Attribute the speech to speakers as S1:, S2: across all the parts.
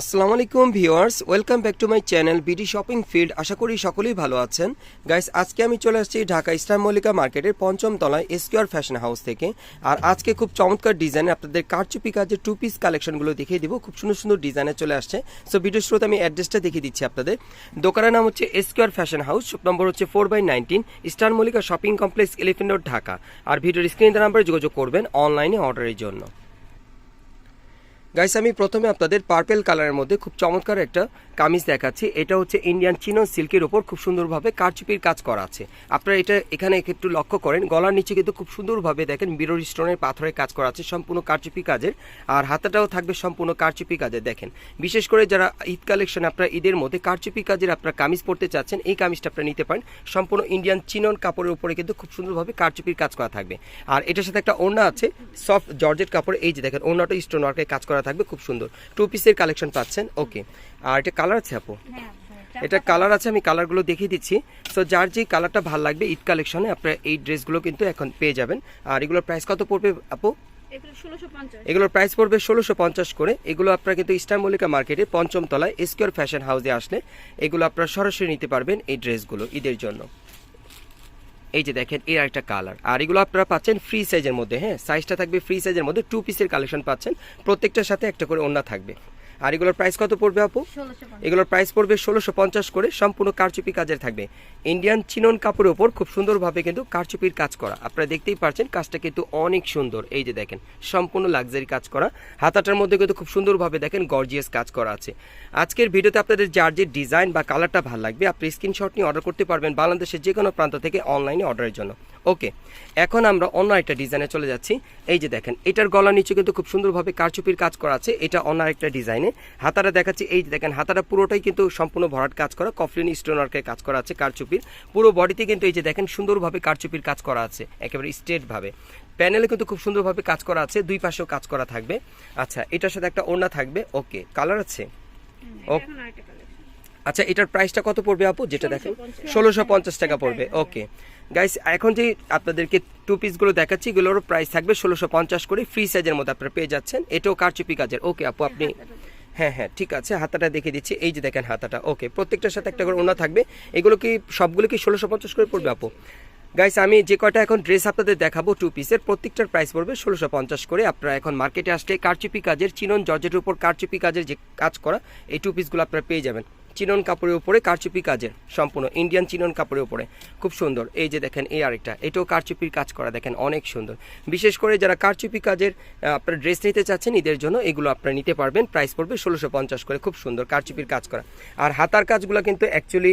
S1: আসসালামু আলাইকুম viewers, welcome back to my channel BD shopping field আশা করি সকলেই ভালো আছেন। গাইস, আজকে আমি চলে আসছি ঢাকা ইস্টার মল্লিকা মার্কেটের পঞ্চম তলায় এসকিউআর ফ্যাশন হাউস থেকে। আর আজকে খুব চমৎকার ডিজাইনে আপনাদের কারচুপি কাজের টু পিস কালেকশনগুলো দেখিয়ে দিব। খুব সুন্দর সুন্দর ডিজাইনে চলে আসছে। সো ভিডিও শুরুতে আমি অ্যাড্রেসটা দেখিয়ে দিচ্ছি আপনাদের। দোকানের নাম হচ্ছে SQR fashion house shop number হচ্ছে four by nineteen Easter Mallika shopping complex Elephant Road Dhaka. আর ভিডিওর স্ক্রিনের নাম্বারে যোগাযোগ করবেন অনলাইনে অর্ডারের জন্য। গাইস আমি প্রথমে আপনাদের পার্পেল কালারের মধ্যে খুব চমৎকার একটা কামিজ দেখাচ্ছি। এটা হচ্ছে ইন্ডিয়ান চিনো সিল্কের ওপর খুব সুন্দরভাবে কারচুপির কাজ করা আছে। আপনারা এটা এখানে একটু লক্ষ্য করেন, গলার নিচে কিন্তু খুব সুন্দরভাবে দেখেন বিরোর স্টোনের পাথরের কাজ করা আছে, সম্পূর্ণ কারচুপি কাজের। আর হাতাটাও থাকবে সম্পূর্ণ কারচুপি কাজের, দেখেন। বিশেষ করে যারা ঈদ কালেকশন আপনারা ঈদের মধ্যে কারচুপি কাজের আপনারা কামিজ পরতে চাচ্ছেন, এই কামিজটা আপনারা নিতে পারেন। সম্পূর্ণ ইন্ডিয়ান চিনন কাপড়ের উপরে কিন্তু খুব সুন্দরভাবে কারচুপির কাজ করা থাকবে। আর এটার সাথে একটা ওড়না আছে সফট জর্জেট কাপড়, এই যে দেখেন, ওড়নাটা স্টোন ওয়ার্কের কাজ করা থাকবে খুব সুন্দর। টু পিসের কালেকশন পাচ্ছেন ওকে আর এটা কালার আছে আপু? এটা কালার আছে আমি কালারগুলো দেখিয়ে দিচ্ছি। সো যার যে কালারটা ভালো লাগবে ঈদ কালেকশনে আপনারা এই ড্রেসগুলো কিন্তু এখন পেয়ে যাবেন। আর এগুলোর প্রাইস কত পড়বে আপু? এগুলোর প্রাইস পড়বে ষোলোশো পঞ্চাশ করে। এগুলো আপনারা কিন্তু ইস্টার মল্লিকা মার্কেটে পঞ্চম তলায় এসকিউর ফ্যাশন হাউসে আসলে এগুলো আপনারা সরাসরি নিতে পারবেন এই ড্রেসগুলো ঈদের জন্য। এই যে দেখেন, এর একটা কালার আর এগুলো আপনারা পাচ্ছেন ফ্রি সাইজের মধ্যে হ্যাঁ? সাইজটা থাকবে ফ্রি সাইজের মধ্যে টু পিসের কালেকশন পাচ্ছেন। প্রত্যেকটার সাথে একটা করে ওড়না থাকবে। আর এগুলোর প্রাইস কত পড়বে আপু? এগুলোর প্রাইস পড়বে ষোলোশো পঞ্চাশ করে সম্পূর্ণ কারচুপি কাজের থাকবে। ইন্ডিয়ান চিনন কাপড়ের উপর খুব সুন্দরভাবে কিন্তু কারচুপির কাজ করা। আপনারা দেখতেই পারছেন কাজটা কিন্তু অনেক সুন্দর। এই যে দেখেন সম্পূর্ণ লাক্সারি কাজ করা। হাতাটার মধ্যে কিন্তু খুব সুন্দরভাবে দেখেন গর্জিয়াস কাজ করা আছে। আজকের ভিডিওতে আপনাদের যার যে ডিজাইন বা কালারটা ভালো লাগবে আপনি স্ক্রিনশট নিয়ে অর্ডার করতে পারবেন বাংলাদেশের যে কোনো প্রান্ত থেকে অনলাইনে অর্ডারের জন্য। ওকে এখন আমরা অন্য একটা ডিজাইনে চলে যাচ্ছি। এই যে দেখেন এটার গলার নিচে কিন্তু খুব সুন্দরভাবে কারচুপির কাজ করা আছে। এটা অন্য একটা ডিজাইনে। হাতাটা দেখাচ্ছি এই যে দেখেন হাতাটা পুরোটাই কিন্তু সম্পূর্ণ ভরাট কাজ করা কফলিন স্টোন ওয়ার্কের কাজ করা আছে কারচুপির। পুরো বডিতে কিন্তু এই যে দেখেন সুন্দরভাবে কারচুপির কাজ করা আছে একেবারে স্ট্রেটভাবে। প্যানেলে কিন্তু খুব সুন্দরভাবে কাজ করা আছে দুই পাশেও কাজ করা থাকবে। আচ্ছা এটার সাথে একটা ওড়না থাকবে ওকে কালার আছে?
S2: কালেকশন
S1: আচ্ছা এটার প্রাইসটা কত পড়বে আপু যেটা দেখেন? ষোলোশো পঞ্চাশ টাকা। পড়বে ওকে। গাইস এখন যে আপনাদেরকে টু পিসগুলো দেখাচ্ছি, এগুলোরও প্রাইস থাকবে ষোলোশো পঞ্চাশ করে ফ্রি সাইজের মধ্যে আপনারা পেয়ে যাচ্ছেন। এটাও কারচুপি কাজের। ওকে আপু, আপনি হ্যাঁ হ্যাঁ ঠিক আছে, হাতাটা দেখে দিচ্ছি। এই যে দেখেন হাতাটা। ওকে প্রত্যেকটার সাথে একটা করে ওনা থাকবে। এগুলো কি সবগুলো কি ষোলোশো পঞ্চাশ করে পড়বে, আপু? গাইস আমি যে কয়টা এখন ড্রেস আপনাদের দেখাবো টু পিসের প্রত্যেকটার প্রাইস পড়বে ষোলোশো পঞ্চাশ করে। আপনারা এখন মার্কেটে আসলে কারচুপি কাজের চিনন জর্জের উপর কারচুপি কাজের যে কাজ করা, এই টু পিসগুলো আপনারা পেয়ে যাবেন। চিনন কাপড়ের উপরে কারচুপি কাজের, সম্পূর্ণ ইন্ডিয়ান চিনন কাপড়ের উপরে। খুব সুন্দর। এই যে দেখেন, এই আরেকটা, এটাও কারচুপির কাজ করা, দেখেন অনেক সুন্দর। বিশেষ করে যারা কারচুপি কাজের আপনারা ড্রেস নিতে চাচ্ছেন ঈদের জন্য এগুলো আপনারা নিতে পারবেন। প্রাইস পড়বে ষোলোশো পঞ্চাশ করে, খুব সুন্দর কারচুপির কাজ করা। আর হাতার কাজগুলো কিন্তু অ্যাকচুয়ালি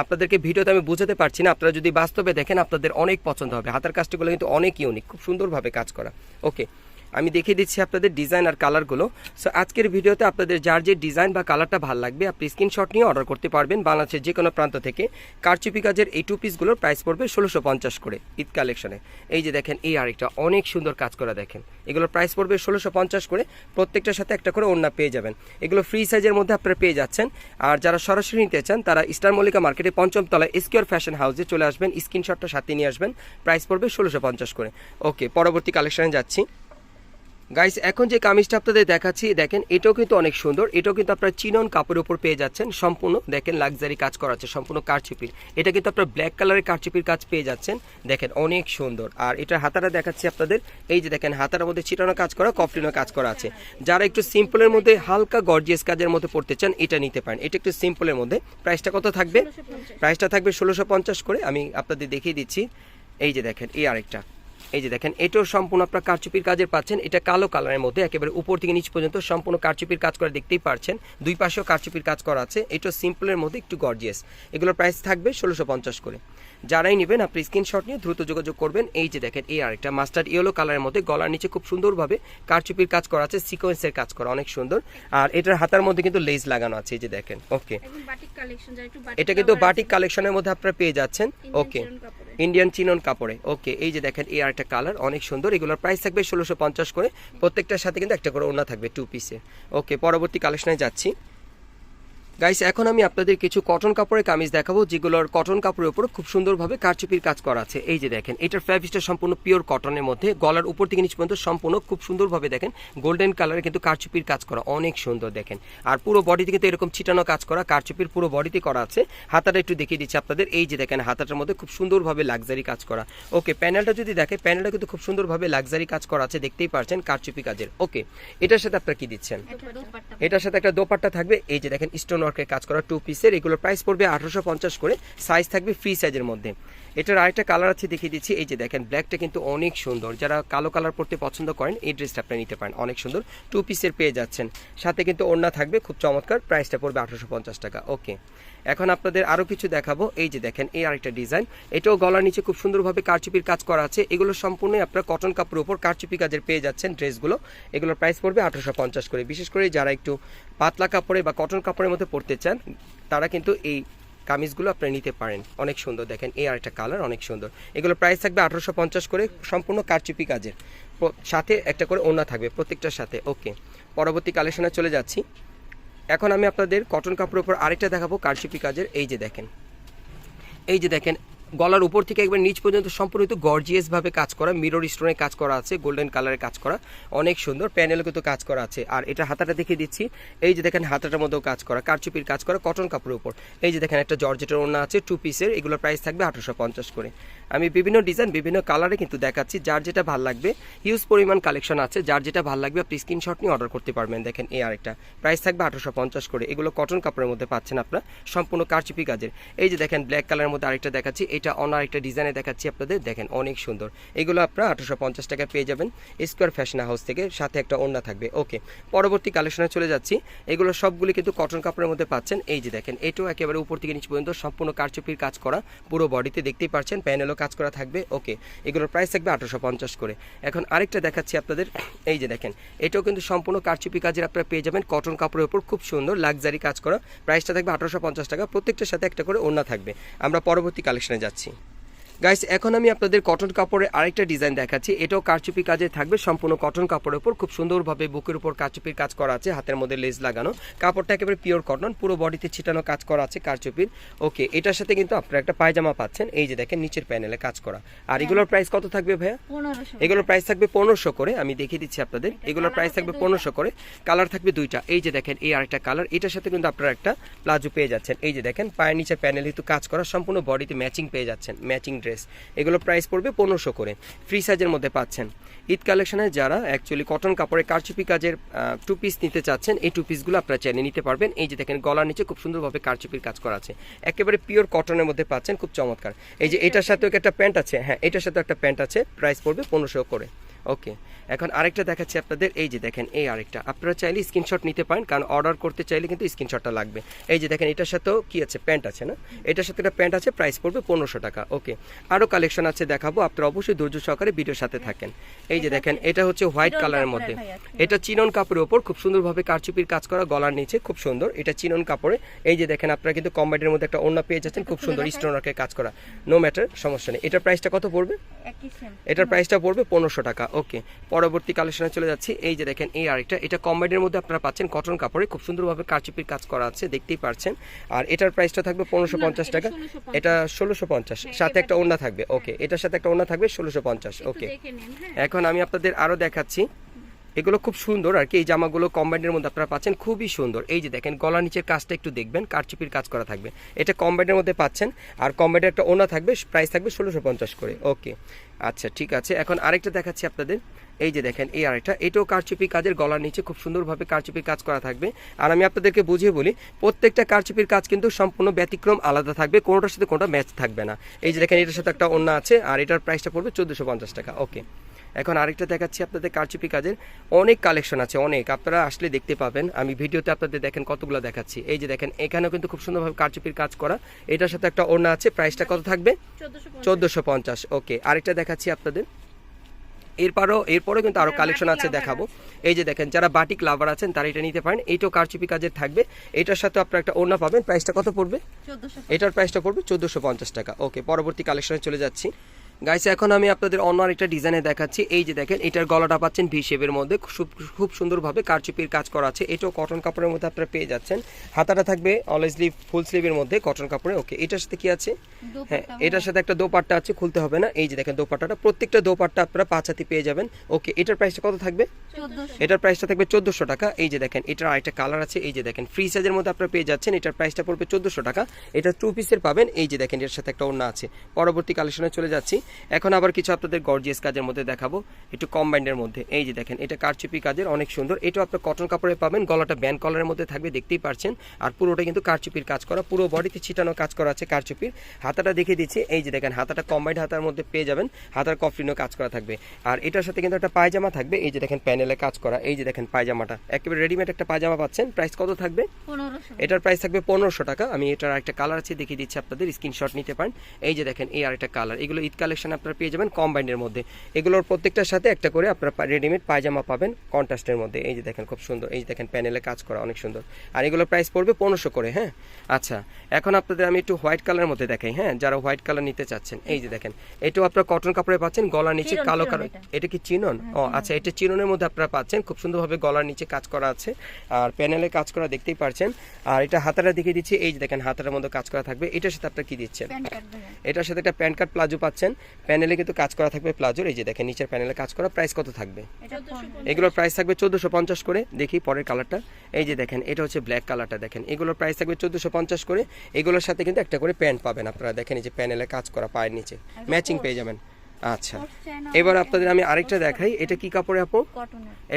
S1: আপনাদেরকে ভিডিওতে আমি বোঝাতে পারছি না। আপনারা যদি বাস্তবে দেখেন, আপনাদের অনেক পছন্দ হবে। হাতার কাজগুলো কিন্তু অনেক ইউনিক খুব সুন্দরভাবে কাজ করা। ওকে আমি দেখিয়ে দিচ্ছি আপনাদের ডিজাইন আর কালারগুলো সো আজকের ভিডিওতে আপনাদের যার যে ডিজাইন বা কালারটা ভালো লাগবে, আপনি স্ক্রিনশট নিয়ে অর্ডার করতে পারবেন বাংলাদেশের যে কোনো প্রান্ত থেকে। কারচুপি কাজের এই টু পিসগুলোর প্রাইস পড়বে ষোলোশো পঞ্চাশ করে ঈদ কালেকশনে এই যে দেখেন, এই আরেকটা অনেক সুন্দর কাজ করা দেখেন। এগুলোর প্রাইস পড়বে ষোলোশো পঞ্চাশ করে, প্রত্যেকটার সাথে একটা করে ওড়না পেয়ে যাবেন। এগুলো ফ্রি সাইজের মধ্যে আপনারা পেয়ে যাচ্ছেন। আর যারা সরাসরি নিতে চান, তারা স্টার মল্লিকা মার্কেটে পঞ্চম তলায় এসকিউর ফ্যাশন হাউসে চলে আসবেন স্ক্রিনশটটা সাথে নিয়ে আসবেন। প্রাইস পড়বে ষোলোশো পঞ্চাশ করে। ওকে পরবর্তী কালেকশনে যাচ্ছি। গাইস এখন যে কামিজটা আপনাদের দেখাচ্ছি, দেখেন, এটাও কিন্তু অনেক সুন্দর। এটাও কিন্তু আপনার চিনন কাপড়ের উপর পেয়ে যাচ্ছেন। সম্পূর্ণ, দেখেন লাক্সারি কাজ করা আছে, সম্পূর্ণ কারচুপির এটা কিন্তু আপনার ব্ল্যাক কালারের কারচুপির কাজ পেয়ে যাচ্ছেন। দেখেন, অনেক সুন্দর। আর এটার হাতাটা দেখাচ্ছি আপনাদের। এই যে দেখেন হাতার মধ্যে চিটানো কাজ করা, কফলিনো কাজ করা আছে। যারা একটু সিম্পলের মধ্যে, হালকা গর্জিয়াস কাজের মধ্যে পড়তে চান, এটা নিতে পারেন। এটা একটু সিম্পলের মধ্যে। প্রাইসটা কত থাকবে? প্রাইসটা থাকবে ষোলোশো করে। আমি আপনাদের দেখিয়ে দিচ্ছি। এই যে দেখেন, এই আরেকটা। এই যে দেখেন এটাও সম্পূর্ণ আপনার কারচুপির কাজের পাচ্ছেন। এটা কালো কালারের মধ্যে একেবারে উপর থেকে নিচ পর্যন্ত সম্পূর্ণ কারচুপির কাজ করে দেখতেই পারছেন। দুই পাশেও কারচুপির কাজ করা আছে। এটা সিম্পলের মধ্যে একটু গর্জিয়াস এগুলোর প্রাইস থাকবে ষোলোশো পঞ্চাশ করে। যারাই নেবেন আপনি স্ক্রিনশট নিয়ে দ্রুত যোগাযোগ করবেন। এই যে দেখেন এই আরেকটা মাস্টার্ড ইয়েলো কালারের মধ্যে গলার নিচে খুব সুন্দরভাবে কারচুপির কাজ করা আছে সিকোয়েন্সের কাজ করা অনেক সুন্দর। আর এটার হাতার মধ্যে কিন্তু লেস লাগানো আছে এই যে দেখেন ওকে এটা কিন্তু বাটিক কালেকশনের মধ্যে আপনারা পেয়ে যাচ্ছেন ওকে ইন্ডিয়ান চিনন কাপড়ে। ওকে এই যে দেখেন, এই আরেকটা কালার অনেক সুন্দর। এগুলোর প্রাইস থাকবে ষোলোশো পঞ্চাশ করে। প্রত্যেকটার সাথে কিন্তু একটা করে ওনা থাকবে টু পিসে ওকে পরবর্তী কালেকশনে যাচ্ছি। গাইস এখন আমি আপনাদের কিছু কটন কাপড়ের কামিজ দেখাবো যেগুলোর কটন কাপড়ের উপর খুব সুন্দরভাবে কারচুপির কাজ করা আছে। এই যে দেখেন এটার ফ্যাব্রিকটা সম্পূর্ণ পিওর কটনের মধ্যে। গলার উপর থেকে নিচ পর্যন্ত সম্পূর্ণ খুব সুন্দরভাবে দেখেন গোল্ডেন কালারে কিন্তু কারচুপির কাজ করা অনেক সুন্দর দেখেন। আর পুরো বডিতে কিন্তু এরকম ছিটানো কাজ করা কারচুপির পুরো বডিতে করা আছে। হাতাটা একটু দেখিয়ে দিচ্ছি আপনাদের এই যে দেখেন হাতাটার মধ্যে খুব সুন্দরভাবে লাক্সারি কাজ করা। ওকে প্যানেলটা যদি দেখে প্যানেলটা কিন্তু খুব সুন্দরভাবে লাক্সারি কাজ করা আছে দেখতেই পারছেন কারচুপি কাজের। ওকে এটার সাথে আপনারা কি দিচ্ছেন? এটার সাথে একটা দোপাট্টা থাকবে এই যে দেখেন স্টোন ওয়ার্কের কাজ করা টু পিসের এগুলোর প্রাইস পড়বে আঠারোশো পঞ্চাশ করে সাইজ থাকবে ফ্রি সাইজের মধ্যে। এটার আরেকটা কালার আছে, দেখিয়ে দিচ্ছি, এই যে দেখেন ব্ল্যাকটা কিন্তু অনেক সুন্দর। যারা কালো কালার পরতে পছন্দ করেন, এই ড্রেসটা আপনি নিতে পারেন, অনেক সুন্দর। টু পিসের পেয়ে যাচ্ছেন। সাথে কিন্তু ওড়না থাকবে, খুব চমৎকার প্রাইসটা পড়বে আঠারোশো পঞ্চাশ টাকা। ওকে এখন আপনাদের আরও কিছু দেখাবো। এই যে দেখেন, এই আরেকটা ডিজাইন। এটাও গলার নিচে খুব সুন্দরভাবে কারচুপির কাজ করা আছে। এগুলো সম্পূর্ণই আপনারা কটন কাপড়ের উপর কারচুপি কাজের পেয়ে যাচ্ছেন ড্রেসগুলো। এগুলোর প্রাইস পড়বে আঠারোশো পঞ্চাশ করে। বিশেষ করে যারা একটু পাতলা কাপড়ে বা কটন কাপড়ের মধ্যে পরতে চান, তারা কিন্তু এই কামিজগুলো আপনারা নিতে পারেন। অনেক সুন্দর। দেখেন, এই আরেকটা কালার অনেক সুন্দর। এগুলো প্রাইস থাকবে আঠারোশো পঞ্চাশ করে সম্পূর্ণ কারচুপি কাজের। সাথে একটা করে ওড়না থাকবে প্রত্যেকটার সাথে। ওকে পরবর্তী কালেকশনে চলে যাচ্ছি। এখন আমি আপনাদের কটন কাপড়ের উপর আরেকটা দেখাবো কারচুপি কাজের। এই যে দেখেন। এই যে দেখেন, গলার উপর থেকে একবার নিচ পর্যন্ত সম্পূর্ণ গর্জিয়াস ভাবে কাজ করা মিরর স্টোনের কাজ করা আছে গোল্ডেন কালারের কাজ করা, অনেক সুন্দর প্যানেলে কিন্তু কাজ করা আছে। আর এটা হাতাটা দেখিয়ে দিচ্ছি। এই যে দেখেন, হাতাটার মধ্যেও কাজ করা, কারচুপির কাজ করা কটন কাপড়ের উপর। এই যে দেখেন, একটা জর্জেটের ওড়না আছে টু পিসের এগুলোর প্রাইস থাকবে আঠারোশো পঞ্চাশ করে। আমি বিভিন্ন ডিজাইন বিভিন্ন কালারে কিন্তু দেখাচ্ছি, যার যেটা ভালো লাগবে। হিউজ পরিমাণ কালেকশন আছে, যার যেটা ভালো লাগবে আপনি স্ক্রিনশট নিয়ে অর্ডার করতে পারবেন। দেখেন, এই আরেকটা। প্রাইস থাকবে আঠারোশো পঞ্চাশ করে। এগুলো কটন কাপড়ের মধ্যে পাচ্ছেন আপনারা, সম্পূর্ণ কারচুপি কাজের। এই যে দেখেন ব্ল্যাক কালারের মধ্যে আরেকটা দেখাচ্ছি, এটা অন্য আরেকটা ডিজাইনে দেখাচ্ছি আপনাদের। দেখেন, অনেক সুন্দর। এগুলো আপনারা আঠারোশো পঞ্চাশ টাকা পেয়ে যাবেন। স্কোয়ার ফ্যাশন হাউস থেকে সাথে একটা ওড়না থাকবে। ওকে পরবর্তী কালেকশনে চলে যাচ্ছি। এগুলো সবগুলি কিন্তু কটন কাপড়ের মধ্যে পাচ্ছেন। এই যে দেখেন, এটাও একেবারে উপর থেকে নিচ পর্যন্ত সম্পূর্ণ কারচুপির কাজ করা। পুরো বডিতে দেখতেই পাচ্ছেন প্যানেলও কাজ করা থাকবে, ওকে। এগুলোর প্রাইস থাকবে আঠারোশো পঞ্চাশ করে। এখন আরেকটা দেখাচ্ছি আপনাদের, এই যে দেখেন, এটাও কিন্তু সম্পূর্ণ কারচুপি কাজের আপনারা পেয়ে যাবেন কটন কাপড়ের উপর খুব সুন্দর লাক্সারি কাজ করা। প্রাইসটা থাকবে আঠারোশো পঞ্চাশ টাকা, প্রত্যেকটার সাথে একটা করে ওড়না থাকবে। আমরা পরবর্তী কালেকশনে যাচ্ছি। গাইস এখন আমি আপনাদের কটন কাপড়ের আরেকটা ডিজাইন দেখাচ্ছি। এটাও কারচুপি কাজে থাকবে সম্পূর্ণ কটন কাপড়ের উপর। খুব সুন্দরভাবে বুকের উপর কারচুপির কাজ করা আছে হাতের মধ্যে লেজ লাগানো। কাপড়টা একেবারে পিওর কটন পুরো বডিতে ছিটানো কাজ করা আছে কারচুপির। ওকে এটার সাথে কিন্তু আপনারা একটা পায়জামা পাচ্ছেন। এই যে দেখেন নিচের প্যানেলে কাজ করা। আর এগুলোর প্রাইস কত থাকবে ভাইয়া? এগুলোর প্রাইস থাকবে পনেরোশো করে। আমি দেখিয়ে দিচ্ছি আপনাদের। এগুলোর প্রাইস থাকবে পনেরোশো করে। কালার থাকবে দুইটা। এই যে দেখেন এই আরেকটা কালার এটার সাথে কিন্তু আপনারা একটা প্লাজো পেয়ে যাচ্ছেন। এই যে দেখেন পায়ের নিচে প্যানেল কিন্তু কাজ করা। সম্পূর্ণ বডিতে ম্যাচিং পেয়ে যাচ্ছেন। Matching dress. এগুলো প্রাইস পড়বে পনেরোশো করে। ফ্রি সাইজের মধ্যে পাচ্ছেন। ঈদ কালেকশনে যারা অ্যাকচুয়ালি কটন কাপড়ের কারচুপি কাজের টু পিস নিতে চাচ্ছেন, এই টু পিসগুলো আপনারা চাইলে নিতে পারবেন। এই যে দেখেন, গলার নিচে খুব সুন্দরভাবে কারচুপির কাজ করা আছে। একেবারে পিওর কটনের মধ্যে পাচ্ছেন, খুব চমৎকার। এই যে এটার সাথেও একটা প্যান্ট আছে হ্যাঁ এটার সাথে একটা প্যান্ট আছে প্রাইস পড়বে পনেরোশো করে। ওকে এখন আরেকটা দেখাচ্ছি আপনাদের। এই যে দেখেন এই আরেকটা। আপনারা চাইলে স্ক্রিনশট নিতে পারেন কারণ অর্ডার করতে চাইলে কিন্তু স্ক্রিনশটটা লাগবে। এই যে দেখেন এটার সাথেও কি আছে? প্যান্ট আছে না? এটার সাথে একটা প্যান্ট আছে প্রাইস পড়বে পনেরোশো টাকা। ওকে আরও কালেকশন আছে দেখাবো আপনারা অবশ্যই ধৈর্য সহকারে ভিডিওর সাথে থাকেন। এই যে দেখেন এটা হচ্ছে হোয়াইট কালারের মধ্যে। এটা চিনন কাপড়ের ওপর খুব সুন্দরভাবে কারচুপির কাজ করা গলার নিচে খুব সুন্দর। এটা চিনন কাপড়ে। এই যে দেখেন আপনারা কিন্তু কম্বাইডের মধ্যে একটা ওড়না পেয়ে যাচ্ছেন খুব সুন্দর স্টোন ওয়ার্কের কাজ করা। নো ম্যাটার সমস্যা নেই। এটার প্রাইসটা কত পড়বে? এটার প্রাইসটা পড়বে পনেরোশো টাকা। ওকে পরবর্তী কালেকশনে চলে যাচ্ছি। এই যে দেখেন এই আরেকটা। এটা কম্বাইনের মধ্যে আপনারা পাচ্ছেন কটন কাপড়ে। খুব সুন্দরভাবে কারচুপির কাজ করা আছে দেখতেই পারছেন। আর এটার প্রাইসটা থাকবে পনেরোশো পঞ্চাশ টাকা। এটা ষোলোশো পঞ্চাশ। সাথে একটা ওড়না থাকবে। ওকে এটার সাথে একটা ওড়না থাকবে ষোলোশো পঞ্চাশ। ওকে।
S2: হ্যাঁ।
S1: এখন আমি আপনাদের আরও দেখাচ্ছি। এগুলো খুব সুন্দর আর কি, এই জামাগুলো কম্বাইনের মধ্যে আপনারা পাচ্ছেন, খুবই সুন্দর। এই যে দেখেন গলা নিচের কাজটা একটু দেখবেন, কারচুপির কাজ করা থাকবে। এটা কম্বাইনের মধ্যে পাচ্ছেন, আর কম্বাইনের একটা ওনা থাকবে প্রাইস থাকবে ষোলোশো পঞ্চাশ করে। ওকে আচ্ছা ঠিক আছে। এখন আরেকটা দেখাচ্ছি আপনাদের। এই যে দেখেন, এই আরেকটা। এটাও কারচুপি কাজের, গলার নিচে খুব সুন্দরভাবে কারচুপির কাজ করা থাকবে। আর আমি আপনাদেরকে বুঝিয়ে বলি, প্রত্যেকটা কারচুপির কাজ কিন্তু সম্পূর্ণ ব্যতিক্রম, আলাদা থাকবে, কোনোটার সাথে কোনোটা ম্যাচ থাকবে না। এই যে দেখেন, এটার সাথে একটা ওনা আছে, আর এটার প্রাইসটা পড়বে চোদ্দোশো পঞ্চাশ টাকা। ওকে এখন আরেকটা দেখাচ্ছি আপনাদের কারচুপি কাজের অনেক কালেকশন আছে অনেক। আপনারা আসলে দেখতে পাবেন। আমি ভিডিওতে আপনাদের দেখেন কতগুলো দেখাচ্ছি। এই যে দেখেন এখানেও কিন্তু খুব সুন্দরভাবে কারচুপির কাজ করা। এটার সাথে একটা ওড়না আছে প্রাইসটা কত থাকবে?
S2: চোদ্দোশো
S1: পঞ্চাশ। ওকে। আরেকটা দেখাচ্ছি আপনাদের। এরপরও এরপরেও কিন্তু আরও
S2: যারা
S1: কালেকশন আছে দেখাবো। এই যে দেখেন যারা বাটিক লাভার আছেন তারা এটা নিতে পারেন। এইটাও কারচুপি কাজের থাকবে। এটার সাথে আপনার একটা ওড়না পাবেন। প্রাইসটা কত পড়বে? এটার প্রাইসটা পড়বে চোদ্দোশো পঞ্চাশ টাকা। ওকে পরবর্তী কালেকশনে চলে যাচ্ছি। গাইস এখন আমি আপনাদের অন্য আরেকটা ডিজাইনে দেখাচ্ছি। এই যে দেখেন এটার গলাটা পাচ্ছেন ভি শেপের মধ্যে। খুব খুব সুন্দরভাবে কারচুপির কাজ করা আছে। এটাও কটন কাপড়ের মধ্যে আপনারা পেয়ে যাচ্ছেন। হাতাটা থাকবে অল স্লিভ ফুল স্লিভের মধ্যে কটন কাপড়ে। ওকে এটার সাথে কি আছে? হ্যাঁ এটার সাথে একটা দোপাট্টা আছে খুলতে হবে না। এই যে দেখেন দোপাট্টাটা প্রত্যেকটা দোপাট্টা আপনারা পাঁচ হাতি পেয়ে যাবেন। ওকে এটার প্রাইসটা কত থাকবে? এটার প্রাইসটা থাকবে চোদ্দোশো টাকা। এই যে দেখেন এটার আরেকটা কালার আছে। এই যে দেখেন ফ্রি সাইজের মধ্যে আপনারা পেয়ে যাচ্ছেন। এটার প্রাইসটা পড়বে চোদ্দোশো টাকা। এটা টু পিসের পাবেন। এই যে দেখেন এর সাথে একটা ওড়না আছে। পরবর্তী কালেকশনে চলে যাচ্ছি। এখন আবার কিছু আপনাদের গর্জিয়াস কাজের মধ্যে দেখাবো একটু কম্বাইন্ডের মধ্যে। এই যে দেখেন এটা কারচুপি কাজের অনেক সুন্দর। এটাও আপনার কটন কাপড়ে পাবেন গলাটা ব্যান্ড কলারের মধ্যে থাকবে দেখতেই পারছেন। আর পুরোটা কিন্তু কারচুপির কাজ করা পুরো বডিতে ছিটানো কাজ করা আছে কারচুপির। হাতাটা দেখিয়ে দিচ্ছি এই যে দেখেন হাতাটা কম্বাইন্ড হাতার মধ্যে পেয়ে যাবেন হাতার কফলিনও কাজ করা থাকবে। আর এটার সাথে কিন্তু একটা পায়জামা থাকবে এই যে দেখেন প্যানেলে কাজ করা এই যে দেখেন পায়জামাটা। একেবারে রেডিমেড একটা পায়জামা পাচ্ছেন প্রাইস কত থাকবে? এটার প্রাইস থাকবে পনেরোশো টাকা। আমি এটার একটা কালার আছে দেখিয়ে দিচ্ছি আপনাদের স্ক্রিনশট নিতে পারেন। এই যে দেখেন এই আরেকটা কালার এগুলো ঈদ কালেকশন আপনারা পেয়ে যাবেন কম্বাইন্ডের মধ্যে। এগুলোর প্রত্যেকটার সাথে একটা করে আপনারা রেডিমেড পায়জামা পাবেন কন্ট্রাস্টের মধ্যে। এই যে দেখেন খুব সুন্দর। এই যে দেখেন প্যানেলে কাজ করা অনেক সুন্দর। আর এগুলোর প্রাইস পড়বে পনেরোশো করে হ্যাঁ? আচ্ছা এখন আপনাদের আমি একটু হোয়াইট কালারের মধ্যে দেখাই হ্যাঁ? যারা হোয়াইট কালার নিতে চাচ্ছেন এই যে দেখেন এটাও আপনারা কটন কাপড়ে পাচ্ছেন গলার নিচে কালো কালো
S2: এটা।
S1: কি চিনন ও আচ্ছা এটা চিননের মধ্যে আপনারা পাচ্ছেন খুব সুন্দরভাবে গলার নিচে কাজ করা আছে। আর প্যানেলে কাজ করা দেখতেই পারছেন। আর এটা হাতাটা দেখিয়ে দিচ্ছি এই যে দেখেন হাতার মধ্যে কাজ করা থাকবে। এটার সাথে আপনারা কি দিচ্ছেন? এটার সাথে একটা প্যান্ট কার্ড প্লাজো পাচ্ছেন। প্যানেলে কিন্তু কাজ করা থাকবে প্লাজোর এই যে দেখেন নিচের প্যানেলে কাজ করা প্রাইস কত থাকবে? এগুলোর প্রাইস থাকবে চোদ্দোশো পঞ্চাশ করে দেখি পরের কালারটা এই যে দেখেন এটা হচ্ছে ব্ল্যাক কালারটা দেখেন। এগুলোর প্রাইস থাকবে চোদ্দোশো পঞ্চাশ করে এগুলোর সাথে কিন্তু একটা করে প্যান্ট পাবেন আপনারা দেখেন এই যে প্যানেলে কাজ করা পায়ের নিচে। ম্যাচিং পেয়ে যাবেন। আচ্ছা। এবার আপনাদের আমি আরেকটা দেখাই এটা কি কাপড়ে আপু?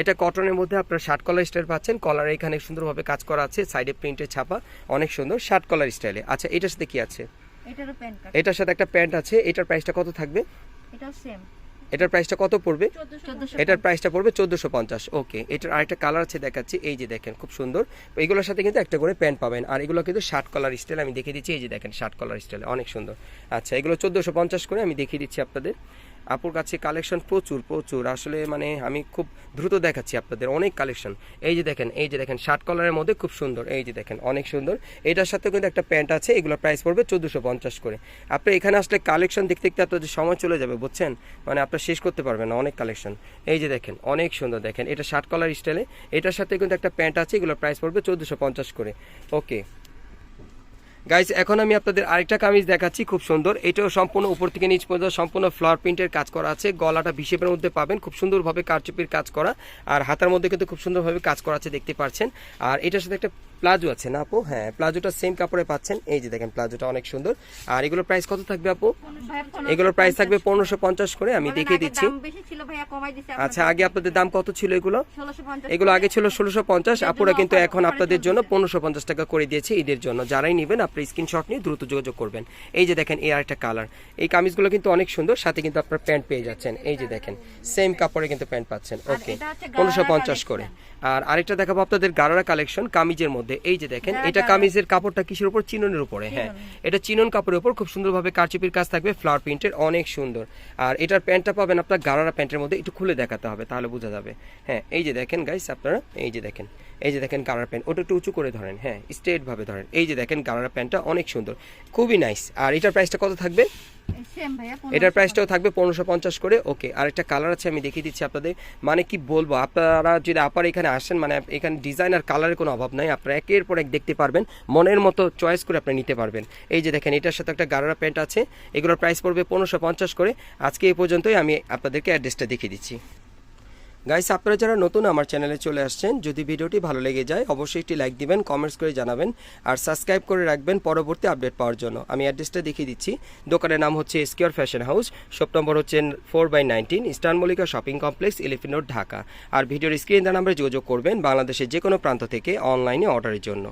S1: এটা কটনের মধ্যে আপনার শার্ট কলার স্টাইল পাচ্ছেন কলার এখানে সুন্দরভাবে কাজ করা আছে সাইডে প্রিন্টের ছাপা অনেক সুন্দর শার্ট কলার স্টাইলে আচ্ছা এটার সাথে কি আছে?
S2: এটারও প্যান্ট আছে
S1: এটার সাথে একটা প্যান্ট আছে এটার প্রাইসটা কত থাকবে?
S2: এটাও সেম
S1: এটার প্রাইসটা কত পড়বে?
S2: 1450
S1: এটার প্রাইসটা পড়বে চোদ্দোশো পঞ্চাশ। ওকে এটার আরেকটা কালার আছে দেখাচ্ছি। এই যে দেখেন খুব সুন্দর। এগুলোর সাথে কিন্তু একটা করে প্যান্ট পাবেন। আর এগুলো কিন্তু শার্ট কলার স্টাইল আমি দেখিয়ে দিচ্ছি। এই যে দেখেন শার্ট কলার স্টাইল অনেক সুন্দর। আচ্ছা এগুলো চোদ্দোশো পঞ্চাশ করে আমি দেখিয়ে দিচ্ছি আপনাদের। আপুর কাছে কালেকশন প্রচুর প্রচুর। আসলে মানে আমি খুব দ্রুত দেখাচ্ছি আপনাদের, অনেক কালেকশন এই যে দেখেন, এই যে দেখেন শার্ট কলারের মধ্যে খুব সুন্দর। এই যে দেখেন, অনেক সুন্দর। এটার সাথে কিন্তু একটা প্যান্ট আছে, এগুলোর প্রাইস পড়বে চোদ্দোশো পঞ্চাশ করে। আপনি এখানে আসলে কালেকশন দেখতে দেখতে আপনাদের সময় চলে যাবে, বুঝছেন? মানে আপনার শেষ করতে পারবেন না, অনেক কালেকশন এই যে দেখেন, অনেক সুন্দর দেখেন, এটা শার্ট কলার স্টাইলে এটার সাথে কিন্তু একটা প্যান্ট আছে, এগুলোর প্রাইস পড়বে চোদ্দোশো পঞ্চাশ করে। ওকে গাইস এখন আমি আপনাদের আরেকটা কামিজ দেখাচ্ছি, খুব সুন্দর। এটাও সম্পূর্ণ উপর থেকে নিচ পর্যন্ত সম্পূর্ণ ফ্লাওয়ার প্রিন্টের কাজ করা আছে। গলাটা ভিশেপের মধ্যে পাবেন, খুব সুন্দরভাবে কারচুপির কাজ করা। আর হাতার মধ্যে কিন্তু খুব সুন্দরভাবে কাজ করা আছে, দেখতে পাচ্ছেন। আর এটার সাথে একটা প্লাজো আছে না আপু? হ্যাঁ প্লাজোটা সেম কাপড়ে পাচ্ছেন। এই যে দেখেন প্লাজোটা অনেক সুন্দর। আর এগুলোর প্রাইস কত থাকবে আপু? এগুলোর প্রাইস থাকবে পনেরোশো পঞ্চাশ করে আমি দেখিয়ে দিচ্ছি। আচ্ছা আগে আপনাদের দাম কত ছিল এগুলো? এগুলো আগে ছিল ষোলোশো পঞ্চাশ আপুরা কিন্তু এখন আপনাদের জন্য পনেরোশো পঞ্চাশ টাকা করে দিয়েছে ঈদের জন্য। যারাই নেবেন আপনি স্ক্রিনশট নিয়ে দ্রুত যোগাযোগ করবেন। এই যে দেখেন এর একটা কালার এই কামিজগুলো কিন্তু অনেক সুন্দর সাথে কিন্তু আপনার প্যান্ট পেয়ে যাচ্ছেন। এই যে দেখেন সেম কাপড়ে কিন্তু প্যান্ট পাচ্ছেন। ওকে পনেরোশো পঞ্চাশ করে। আর আরেকটা দেখাবো আপনাদের গারারা কালেকশন কামিজের মধ্যে। এই যে দেখেন এটা কামিজের কাপড়টা কিসের উপর? চিননের উপরে হ্যাঁ। এটা চিনন কাপড়ের উপর খুব সুন্দরভাবে কারচুপির কাজ থাকবে ফ্লাওয়ার প্রিন্টের অনেক সুন্দর। আর এটার প্যান্টটা পাবেন আপনার গারারা প্যান্টের মধ্যে একটু খুলে দেখাতে হবে তাহলে বোঝা যাবে। হ্যাঁ এই যে দেখেন গাইস আপনারা এই যে দেখেন। এই যে দেখেন গারারা প্যান্ট ওটা একটু উঁচু করে ধরেন হ্যাঁ স্ট্রেট ভাবে ধরেন। এই যে দেখেন গারারা প্যান্টটা অনেক সুন্দর খুবই নাইস আর এটার প্রাইসটা কত থাকবে? এটার প্রাইসটাও থাকবে পনেরোশো পঞ্চাশ করে ওকে। আর একটা কালার আছে আমি দেখিয়ে দিচ্ছি আপনাদের। মানে কি বলব আপনারা যদি আপার এখানে আসেন মানে এখানে ডিজাইন আর কালারের কোনো অভাব নাই আপনারা একের পর এক দেখতে পারবেন মনের মতো চয়েস করে আপনি নিতে পারবেন। এই যে দেখেন এটার সাথে একটা গারারা প্যান্ট আছে এগুলোর প্রাইস পড়বে পনেরোশো পঞ্চাশ করে। আজকে এই পর্যন্তই আমি আপনাদেরকে অ্যাড্রেসটা দেখিয়ে দিচ্ছি। গাইস আপনারা যারা নতুন আমার চ্যানেলে চলে আসছেন, যদি ভিডিওটি ভালো লেগে যায়, অবশ্যই একটি লাইক দিবেন কমেন্টস করে জানাবেন, আর সাবস্ক্রাইব করে রাখবেন পরবর্তী আপডেট পাওয়ার জন্য। আমি অ্যাড্রেসটা দেখিয়ে দিচ্ছি। দোকানের নাম হচ্ছে esquire fashion house shop number হচ্ছে four by nineteen eastern Mallika shopping complex Elephant Road Dhaka আর ভিডিওর স্ক্রিন নাম্বারে যোগাযোগ করবেন বাংলাদেশের যে কোনো প্রান্ত থেকে অনলাইনে অর্ডারের জন্য।